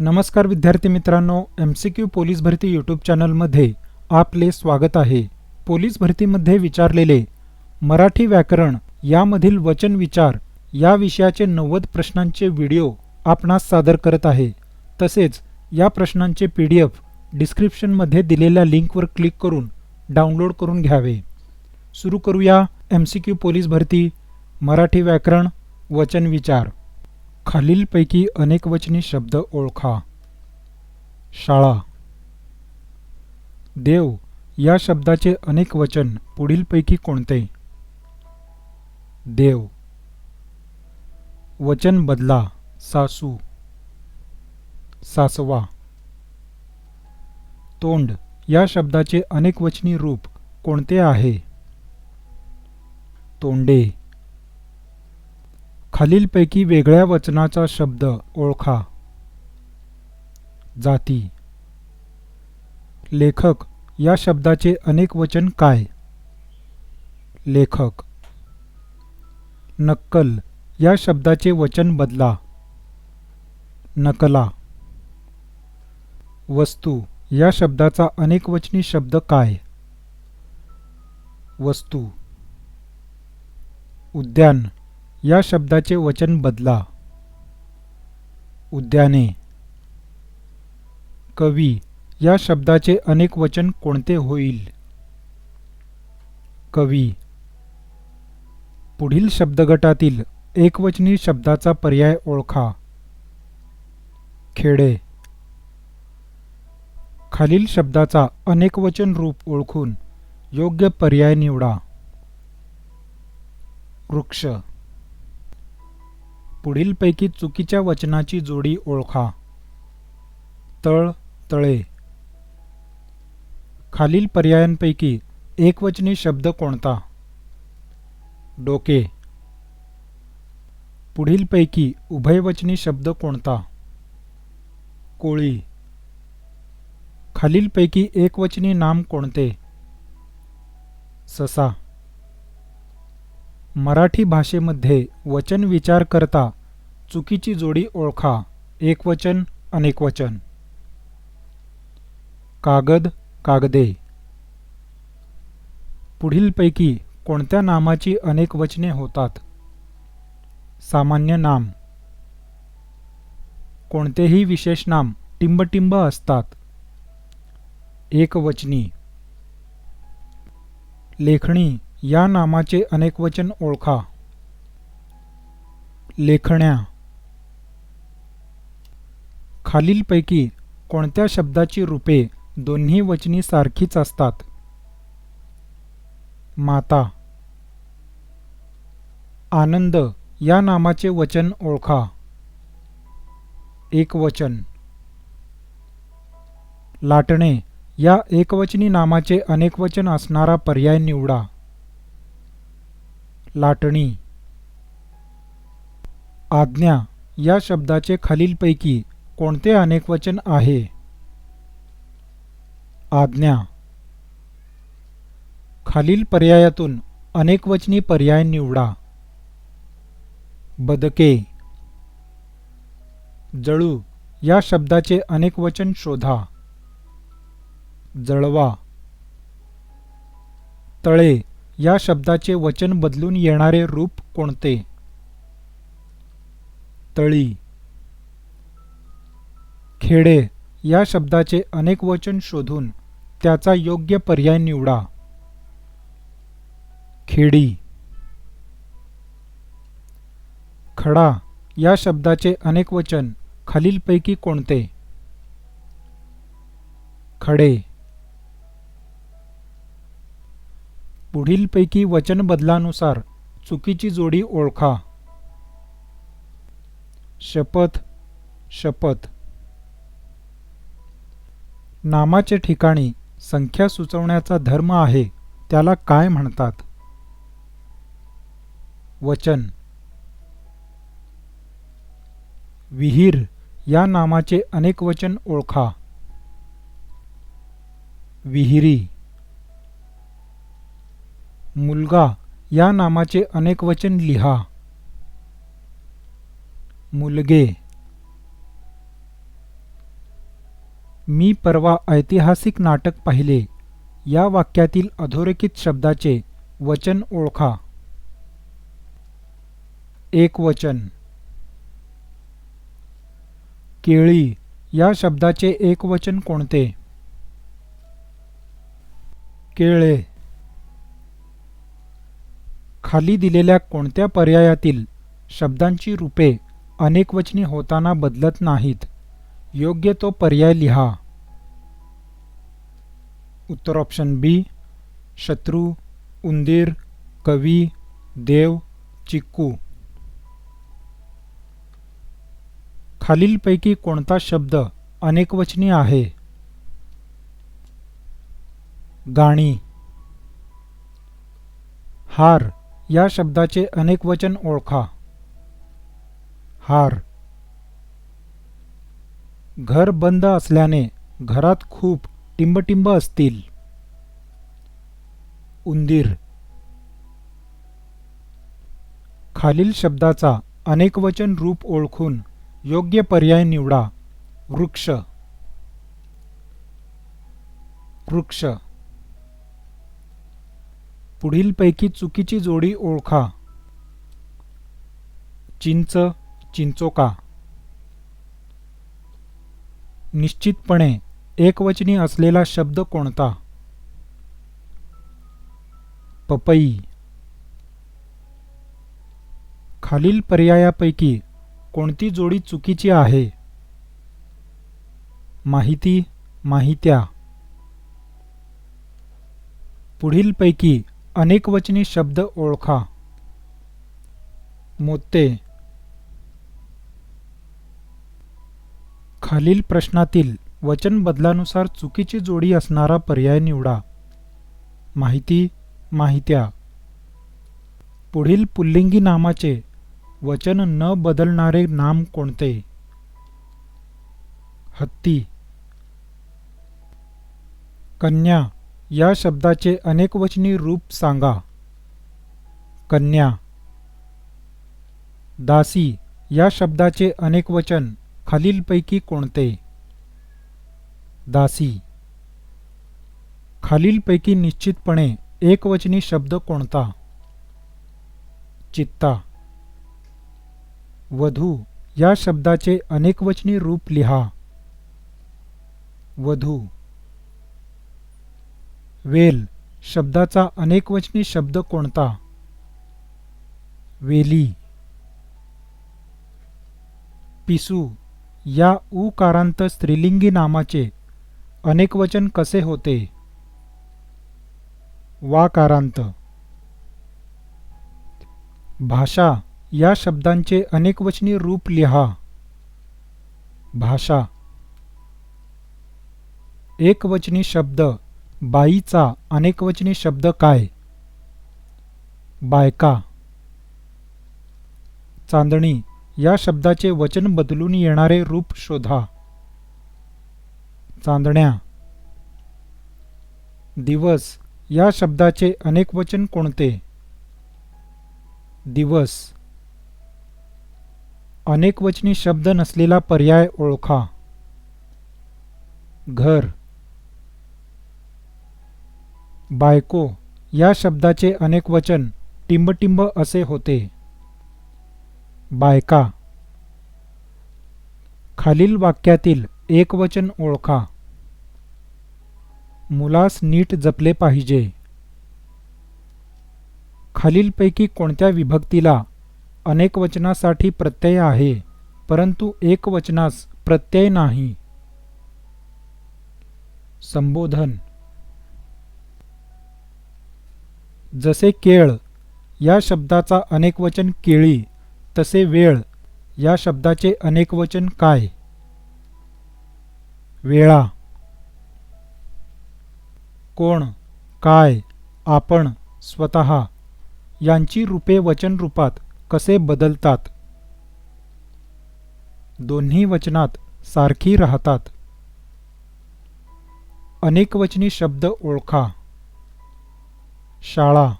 नमस्कार विद्यार्थी मित्रांनो एम सी क्यू पोलीस भरती यूट्यूब चॅनलमध्ये आपले स्वागत आहे. पोलीस भरतीमध्ये विचारलेले मराठी व्याकरण यामधील वचन विचार या विषयाचे नव्वद प्रश्नांचे व्हिडिओ आपणास सादर करत आहे. तसेच या प्रश्नांचे पी डी एफ डिस्क्रिप्शनमध्ये दिलेल्या लिंकवर क्लिक करून डाउनलोड करून घ्यावे. सुरू करूया एम सी क्यू पोलीस भरती मराठी व्याकरण वचन विचार. खालीलपैकी अनेकवचनी शब्द ओळखा. शाळा. देव या शब्दाचे अनेक वचन पुढीलपैकी कोणते? देव. वचन बदला सासू. सासवा. तोंड या शब्दाचे अनेकवचनी रूप कोणते आहे? तोंडे. खालीलपैकी वेगळ्या वचनाचा शब्द ओळखा. जाती. लेखक या शब्दाचे अनेक वचन काय? लेखक. नक्कल या शब्दाचे वचन बदला. नकला. वस्तू या शब्दाचा अनेकवचनी शब्द काय? वस्तू. उद्यान. या शब्दाचे वचन बदला. उद्याने. कवी या शब्दाचे अनेक वचन कोणते होईल? कवी पुढील शब्दगटातील एकवचनी शब्दाचा पर्याय ओळखा. खेडे खालील शब्दाचा अनेकवचन रूप ओळखून योग्य पर्याय निवडा. वृक्ष पुढीलपैकी चुकीच्या वचनाची जोडी ओळखा. तळ तळे. खालील पर्यायांपैकी एकवचनी शब्द कोणता? डोके. पुढीलपैकी उभयवचनी शब्द कोणता? कोळी. खालीलपैकी एकवचनी नाम कोणते? ससा. मराठी भाषेमध्ये वचन विचार करता चुकीची जोडी ओळखा. एकवचन अनेकवचन कागद कागदे. पुढीलपैकी कोणत्या नामाची अनेक वचने होतात? सामान्य नाम. कोणतेही विशेष नाम टिंबटिंब असतात. एकवचनी लेखणी या नामाचे अनेकवचन ओळखा. लेखण्या. खालीलपैकी कोणत्या शब्दाची रूपे दोन्ही वचनी सारखीच असतात? माता. आनंद या नामाचे वचन ओळखा. एकवचन लाटणे या एकवचनी नामाचे अनेकवचन असणारा पर्याय निवडा. लाटणी. आज्ञा या शब्दाचे खालीलपैकी कोणते अनेकवचन आहे? आज्ञा. खालील पर्यायातून अनेकवचनी पर्याय निवडा. बदके. जळू या शब्दाचे अनेकवचन शोधा. जळवा. तळे या शब्दाचे वचन बदलून येणारे रूप कोणते? तळी. खेडे या शब्दाचे अनेक वचन शोधून त्याचा योग्य पर्याय निवडा. खेडी. खडा या शब्दाचे अनेक वचन खालीलपैकी कोणते? खडे. पुढीलपैकी वचन बदलानुसार चुकीची जोडी ओळखा. शपथ. शपथ. नामाचे ठिकाणी संख्या सुचवण्याचा धर्म आहे त्याला काय म्हणतात? वचन. विहीर या नामाचे अनेक वचन ओळखा. विहिरी. मुलगा या नामाचे अनेक वचन लिहा. मुलगे. मी परवा ऐतिहासिक नाटक पाहिले. या वाक्यातील अधोरेखित शब्दाचे वचन ओळखा. एक वचन. केळी या शब्दाचे एकवचन कोणते? केळे. खाली दिलेल्या कोणत्या पर्यायातील शब्दांची रूपे अनेकवचनी होताना बदलत नाहीत? योग्य तो पर्याय लिहा. उत्तर ऑप्शन बी शत्रू उंदीर कवी देव चिक्कू. खालीलपैकी कोणता शब्द अनेकवचनी आहे? गाणी. हार या शब्दाचे अनेकवचन ओळखा. हार घर बंद असल्याने घरात खूप टिंबटिंब असतील. उंदीर. खालील शब्दाचा अनेकवचन रूप ओळखून योग्य पर्याय निवडा. वृक्ष. वृक्ष. पुढीलपैकी चुकीची जोडी ओळखा. चिंच चिंचोका. निश्चितपणे एकवचनी असलेला शब्द कोणता? पपई. खालील पर्यायापैकी कोणती जोडी चुकीची आहे? माहिती माहित्या. पुढीलपैकी अनेकवचनी शब्द ओळखा. मोते खालील प्रश्नातील वचन बदलानुसार चुकीची जोडी असणारा पर्याय निवडा. माहिती माहित्या. पुढील पुल्लिंगी नामाचे वचन न बदलणारे नाम कोणते? हत्ती. कन्या या शब्दाचे अनेकवचनी रूप सांगा. कन्या. दासी या शब्दाचे अनेकवचन खालीलपैकी कोणते? दासी. खालीलपैकी निश्चितपणे एकवचनी शब्द कोणता? चित्ता. वधू या शब्दाचे अनेकवचनी रूप लिहा. वधू. वेल शब्दाचा अनेकवचनी शब्द कोणता? वेली. पिसू या उकारांत स्त्रीलिंगी नामाचे अनेकवचन कसे होते? वाकारांत. भाषा या शब्दांचे अनेकवचनी रूप लिहा. भाषा. एकवचनी शब्द बाईचा अनेकवचनी शब्द काय? बायका. चांदणी. या शब्दाचे वचन बदलून येणारे रूप शोधा. चांदण्या. दिवस या शब्दाचे अनेक वचन कोणते? दिवस. अनेकवचनी शब्द नसलेला पर्याय ओळखा. घर. बायको या शब्दाचे अनेकवचन टिंबटिंब असे होते. बायका. खालील वाक्यातील एकवचन ओळखा. मुलास नीट जपले पाहिजे. खालीलपैकी कोणत्या विभक्तीला अनेक वचनासाठी प्रत्यय आहे परंतु एकवचनास प्रत्यय नाही? संबोधन. जसे केळ या शब्दाचा अनेकवचन केळी तसे वेळ या शब्दाचे अनेकवचन काय? वेळा. कोण? काय? आपण? स्वतः. यांची रूपे वचन रूपात कसे बदलतात? दोन्ही वचनात सारखी राहतात. अनेकवचनी शब्द ओळखा. शाळा.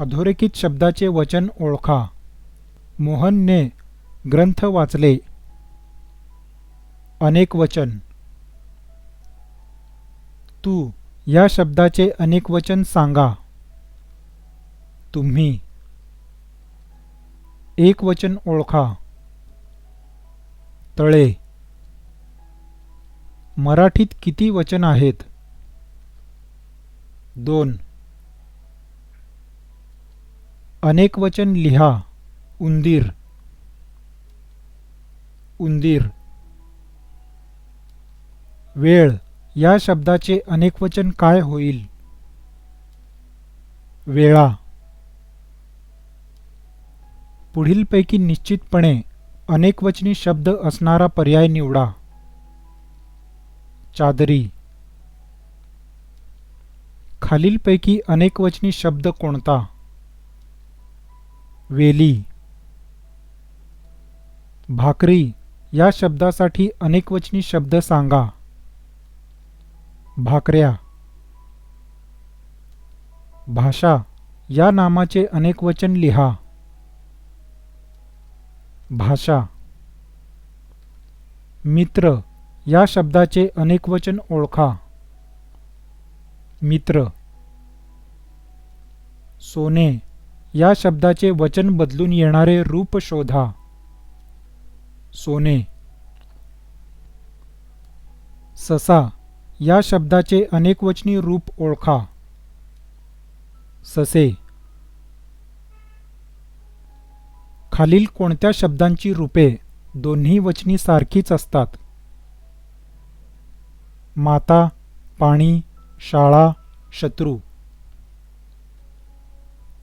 अधोरेखित शब्दाचे वचन ओळखा. मोहनने ग्रंथ वाचले. अनेक वचन. तू या शब्दाचे अनेक वचन सांगा. तुम्ही. एक वचन ओळखा. तळे. मराठीत किती वचन आहेत? दोन. अनेक वचन लिहा. उंदीर उंदीर वेळ. या शब्दाचे अनेकवचन काय होईल? वेळा. पुढीलपैकी निश्चितपणे अनेकवचनी शब्द असणारा पर्याय निवडा. चादरी. खालीलपैकी अनेकवचनी शब्द कोणता? वेली. भाकरी या शब्दासाठी अनेकवचनी शब्द सांगा. भाकऱ्या. भाषा या नामाचे अनेकवचन लिहा. भाषा. मित्र या शब्दाचे अनेकवचन ओळखा. मित्र. सोने या शब्दाचे वचन बदलून येणारे रूप शोधा. सोने. ससा या शब्दाचे अनेकवचनी रूप ओळखा. ससे. खालील कोणत्या शब्दांची रूपे दोन्ही वचनी सारखीच असतात? माता पाणी शाळा शत्रू.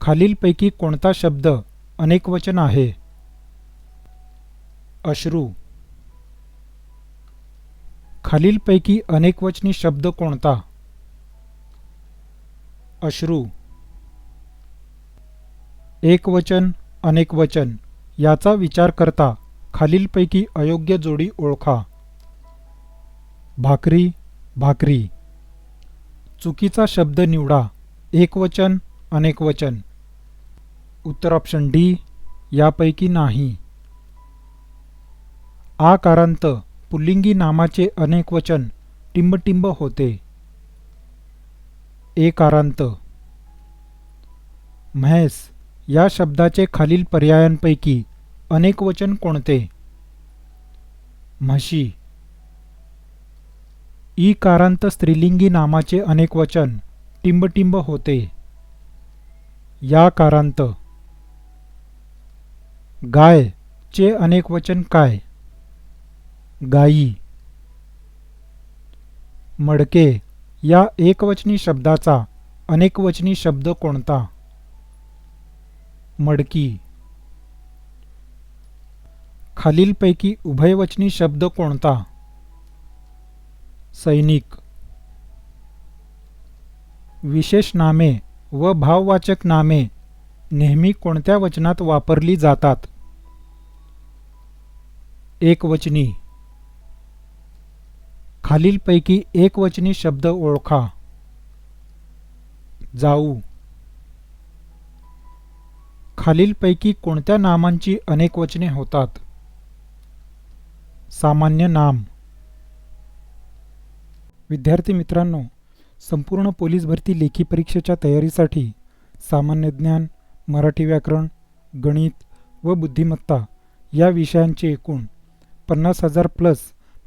खालीलपैकी कोणता शब्द अनेकवचन आहे? अश्रू. खालीलपैकी अनेकवचनी शब्द कोणता? अश्रू. एकवचन अनेकवचन याचा विचार करता खालीलपैकी अयोग्य जोडी ओळखा. भाकरी भाकरी. चुकीचा शब्द निवडा. एकवचन अनेकवचन. उत्तर ऑप्शन डी यापैकी नाही. आकारांत पुल्लिंगी नामाचे अनेक वचन टिंबटिंब होते. एकारांत म्हैस या शब्दाचे खालील पर्यायांपैकी अनेक वचन कोणते? म्हशी ईकारांत स्त्रीलिंगी नामाचे अनेक वचन टिंबटिंब होते. या कारांत गाय चे अनेकवचन काय? गायी मडके या एकवचनी शब्दाचा अनेकवचनी शब्द कोणता? मडकी. खालीलपैकी उभयवचनी शब्द कोणता? सैनिक. विशेष नामे व भाववाचक नामे नेहमी कोणत्या वचनात वापरली जातात? एकवचनी. खालीलपैकी एकवचनी शब्द ओळखा. जाऊ. खालीलपैकी कोणत्या नामांची अनेकवचने होतात? सामान्य नाम. विद्यार्थी मित्रांनो संपूर्ण पोलीस भरती लेखी परीक्षेच्या तयारीसाठी सामान्य ज्ञान मराठी व्याकरण गणित व बुद्धिमत्ता या विषयांचे एकूण पन्नास हजार plus